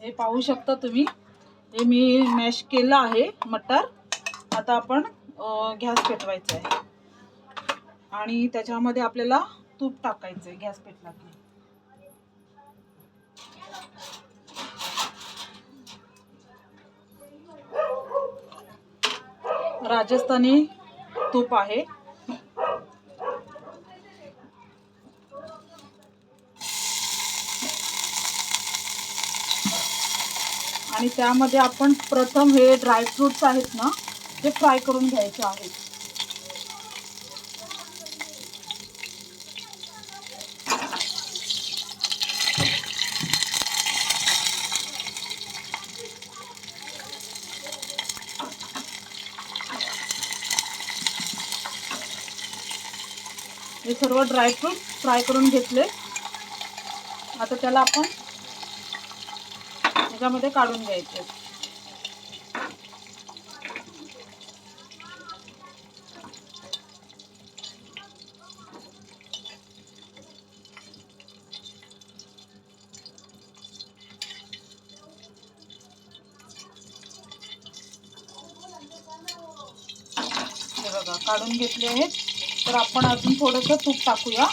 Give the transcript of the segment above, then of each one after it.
हे पाहू शकता तुम्ही. हे मी मॅश केलं आहे मटर. आता आपण गॅस पेटवायचा आहे. आणि त्याच्यामध्ये आपल्याला तूप टाकायचं आहे गॅस पेटला की राजस्थानी तूप आहे. आणि त्यामध्ये आपण प्रथम हे ड्रायफ्रुट्स आहेत ना ते फ्राय करून घ्यायचे आहेत. हे सर्व ड्रायफ्रूट फ्राय करून घेतले. आता त्याला आपण ह्याच्यामध्ये काढून घ्यायचे. हे बघा काढून घेतले आहेत. तर आपण अजून थोडंसं तूप टाकूया.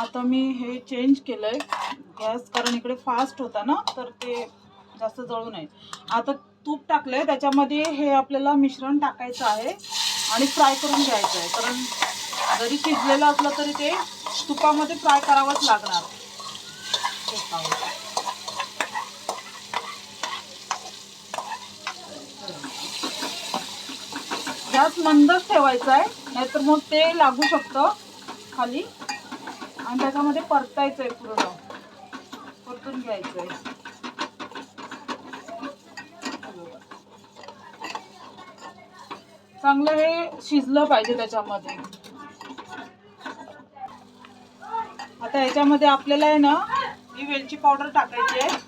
आता मी हे चेंज केलंय. गॅस कारण इकडे फास्ट होता ना तर ते जास्त जळू नये. आता तूप टाकलंय त्याच्यामध्ये हे आपल्याला मिश्रण टाकायचं आहे आणि फ्राय करून घ्यायचं आहे. कारण जरी शिजलेलं असलं तरी ते तुपामध्ये फ्राय करावंच लागणार. गॅस मंदच ठेवायचा आहे नाहीतर मग ते लागू शकतं खाली. आणि त्याच्यामध्ये परतायचं आहे पूर्ण परतून घ्यायचं आहे चांगलं हे शिजलं पाहिजे त्याच्यामध्ये. आता याच्यामध्ये आपल्याला आहे ना ही वेलची पावडर टाकायची आहे.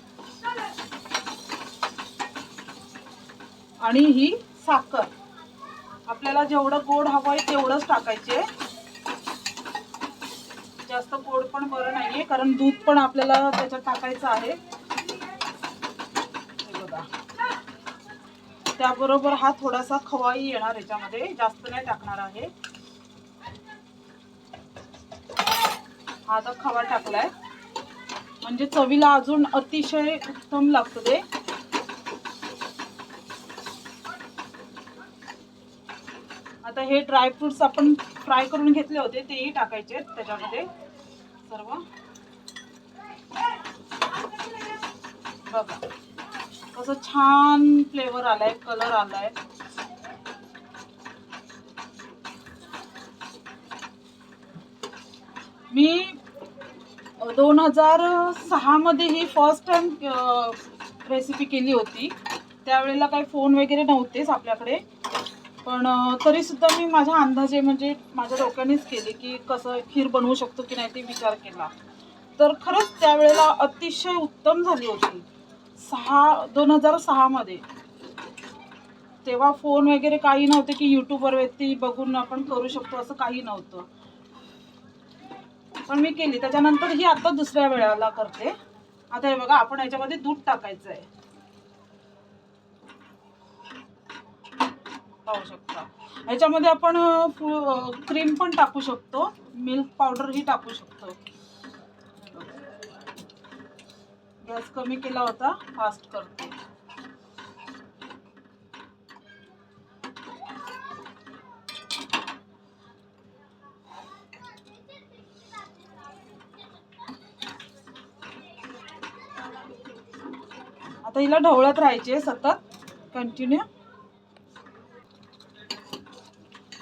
आणि ही साखर. आपल्याला जेवढं गोड हवं आहे तेवढंच टाकायचे जास्त गोड पण बरं नाहीये कारण दूध पण आपल्याला त्याच्यात टाकायचं आहे. त्याबरोबर हा थोडासा खवाही येणार याच्यामध्ये जास्त नाही टाकणार आहे. हा आता खवा टाकलाय. म्हणजे चवीला अजून अतिशय उत्तम लागतं ते. आता हे ड्रायफ्रुट्स आपण फ्राय करून घेतले होते तेही टाकायचे त्याच्यामध्ये. सर्व? बघा. कसं छान फ्लेवर आलाय कलर आलाय. मी दोन हजार सहामध्ये ही फर्स्ट टाइम रेसिपी केली होती. त्यावेळेला काही फोन वगैरे नव्हतेच आपल्याकडे. पण तरीसुद्धा तरी सुद्धा मी माझ्या अंदाजे म्हणजे माझ्या डोक्यानेच केले की कसं खीर बनवू शकतो की नाही ते विचार केला. तर खरंच त्यावेळेला अतिशय उत्तम झाली होती. सहा दोन हजार सहामध्ये तेव्हा फोन वगैरे काही नव्हते की यूट्यूबवर व्यक्ती बघून आपण करू शकतो असं काही नव्हतं. पण मी केली. त्याच्यानंतर ही आता दुसऱ्या वेळेला करते. आता हे बघा आपण याच्यामध्ये दूध टाकायचं आहे लावू शकता. ह्याच्यामध्ये आपण क्रीम पण टाकू शकतो. मिल्क पावडर ही टाकू शकतो. गॅस कमी केला होता फास्ट करतो. आता हिला ढवळत राहायचे सतत. कंटिन्यू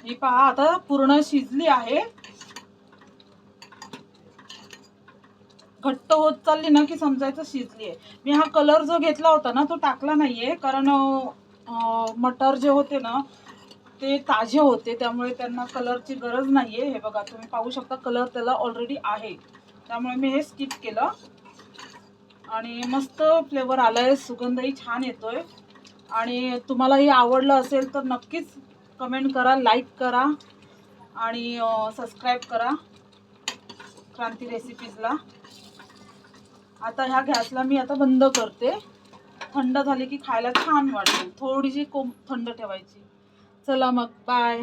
ही पहा आता पूर्ण शिजली आहे. घट्ट होत चालली ना की समजायचं शिजली आहे. मी हा कलर जो घेतला होता ना तो टाकला नाहीये कारण मटर जे होते ना ते ताजे होते त्यामुळे त्यांना कलरची गरज नाहीये. हे बघा तुम्ही पाहू शकता कलर त्याला ऑलरेडी आहे. त्यामुळे मी हे स्किप केलं. आणि मस्त फ्लेवर आलाय सुगंधही छान येतोय. आणि तुम्हालाही आवडलं असेल तर नक्कीच कमेंट करा लाईक करा आणि सबस्क्राईब करा क्रांती रेसिपीजला आता ह्या गॅसला मी आता बंद करते. थंड झाली की खायला छान वाटते थोडीशी कोंब थंड ठेवायची. चला मग बाय